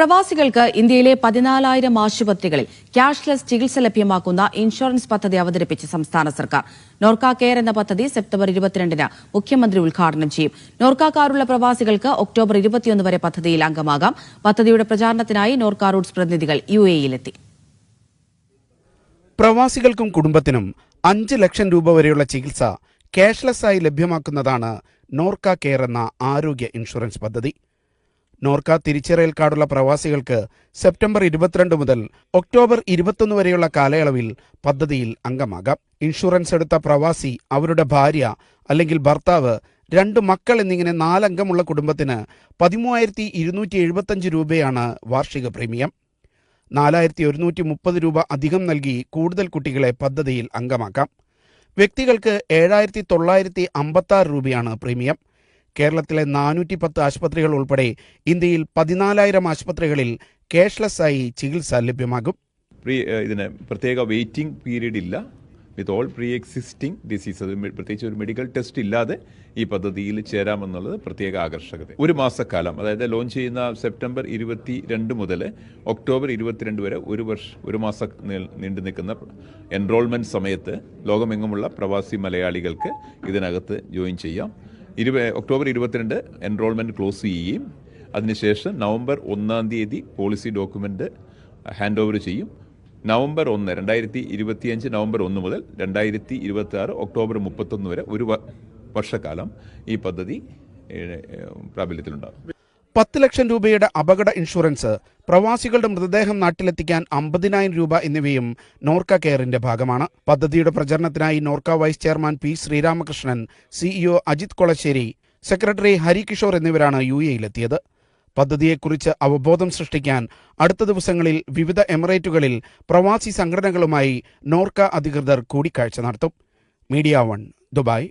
പ്രവാസികൾക്ക് ഇന്ത്യയിലെ പതിനാലായിരം ആശുപത്രികളിൽ ക്യാഷ്ലെസ് ചികിത്സ ലഭ്യമാക്കുന്ന ഇൻഷുറൻസ് പദ്ധതി അവതരിപ്പിച്ച് സംസ്ഥാന സർക്കാർ. നോർക്ക കെയർ എന്ന പദ്ധതി സെപ്റ്റംബർ ഇരുപത്തിരണ്ടിന് മുഖ്യമന്ത്രി ഉദ്ഘാടനം ചെയ്യും. നോർക്കാക്കാരുള്ള പ്രവാസികൾക്ക് ഒക്ടോബർ ഇരുപത്തിയൊന്ന് വരെ പദ്ധതിയിൽ അംഗമാകാം. പദ്ധതിയുടെ പ്രചാരണത്തിനായി നോർക്ക റൂട്ട്സ് പ്രതിനിധികൾ യു എയിലെത്തി പ്രവാസികൾക്കും കുടുംബത്തിനും അഞ്ച് ലക്ഷം രൂപ വരെയുള്ള ചികിത്സ ക്യാഷ്ലെസ് ആയി ലഭ്യമാക്കുന്നതാണ് നോർക്ക കെയർ എന്ന ആരോഗ്യ ഇൻഷുറൻസ് പദ്ധതി. നോർക്ക തിരിച്ചറിയൽ കാർഡുള്ള പ്രവാസികൾക്ക് സെപ്റ്റംബർ ഇരുപത്തിരണ്ട് മുതൽ ഒക്ടോബർ ഇരുപത്തൊന്ന് വരെയുള്ള കാലയളവിൽ പദ്ധതിയിൽ അംഗമാകാം. ഇൻഷുറൻസ് എടുത്ത പ്രവാസി അവരുടെ ഭാര്യ അല്ലെങ്കിൽ ഭർത്താവ് രണ്ട് മക്കൾ എന്നിങ്ങനെ നാലംഗമുള്ള കുടുംബത്തിന് പതിമൂവായിരത്തി ഇരുന്നൂറ്റി എഴുപത്തഞ്ച് രൂപയാണ് വാർഷിക പ്രീമിയം. നാലായിരത്തി ഒരുന്നൂറ്റി മുപ്പത് രൂപ അധികം നൽകി കൂടുതൽ കുട്ടികളെ പദ്ധതിയിൽ അംഗമാക്കാം. വ്യക്തികൾക്ക് ഏഴായിരത്തി തൊള്ളായിരത്തി അമ്പത്തി രൂപയാണ് പ്രീമിയം. കേരളത്തിലെ നാനൂറ്റി പത്ത് ആശുപത്രികൾ ഉൾപ്പെടെ ഇന്ത്യയിൽ പതിനാലായിരം ആശുപത്രികളിൽ ക്യാഷ്ലെസ് ആയി ചികിത്സ ലഭ്യമാകും. ഇതിന് പ്രത്യേക വെയിറ്റിംഗ് പീരീഡ് ഇല്ല. With all pre existing disease പ്രത്യേകിച്ച് ഒരു മെഡിക്കൽ ടെസ്റ്റ് ഇല്ലാതെ ഈ പദ്ധതിയിൽ ചേരാമെന്നുള്ളത് പ്രത്യേക ആകർഷകത. ഒരു മാസക്കാലം അതായത് ലോഞ്ച് ചെയ്യുന്ന സെപ്റ്റംബർ ഇരുപത്തി രണ്ട് മുതൽ ഒക്ടോബർ ഇരുപത്തിരണ്ട് വരെ ഒരു വർഷം ഒരു മാസം നീണ്ടു നിൽക്കുന്ന എൻറോൾമെന്റ് സമയത്ത് ലോകമെങ്ങുമുള്ള പ്രവാസി മലയാളികൾക്ക് ഇതിനകത്ത് ജോയിൻ ചെയ്യാം. ഇരുപ ഒക്ടോബർ ഇരുപത്തിരണ്ട് എൻറോൾമെന്റ് ക്ലോസ് ചെയ്യുകയും അതിനുശേഷം നവംബർ ഒന്നാം തീയതി പോളിസി ഡോക്യുമെന്റ് ഹാൻഡ് ഓവർ ചെയ്യും. നവംബർ ഒന്ന് രണ്ടായിരത്തി ഇരുപത്തിയഞ്ച് നവംബർ ഒന്ന് മുതൽ രണ്ടായിരത്തി ഇരുപത്തി ആറ് ഒക്ടോബർ മുപ്പത്തൊന്ന് വരെ ഒരു വർഷക്കാലം ഈ പദ്ധതി പ്രാബല്യത്തിലുണ്ടാകും. പത്ത് ലക്ഷം രൂപയുടെ അപകട ഇൻഷുറൻസ് പ്രവാസികളുടെ മൃതദേഹം നാട്ടിലെത്തിക്കാൻ അമ്പതിനായിരം രൂപ എന്നിവയും നോർക്ക കെയറിന്റെ ഭാഗമാണ്. പദ്ധതിയുടെ പ്രചരണത്തിനായി Norka vice chairman P Sreeramakrishnan CEO Ajith Kolassery secretary Harikishore എന്നിവരാണ് യു എയിലെത്തിയത് പദ്ധതിയെക്കുറിച്ച് അവബോധം സൃഷ്ടിക്കാൻ അടുത്ത ദിവസങ്ങളിൽ വിവിധ എമിറേറ്റുകളിൽ പ്രവാസി സംഘടനകളുമായി നോർക്ക അധികൃതർ കൂടിക്കാഴ്ച നടത്തും. Media one Dubai.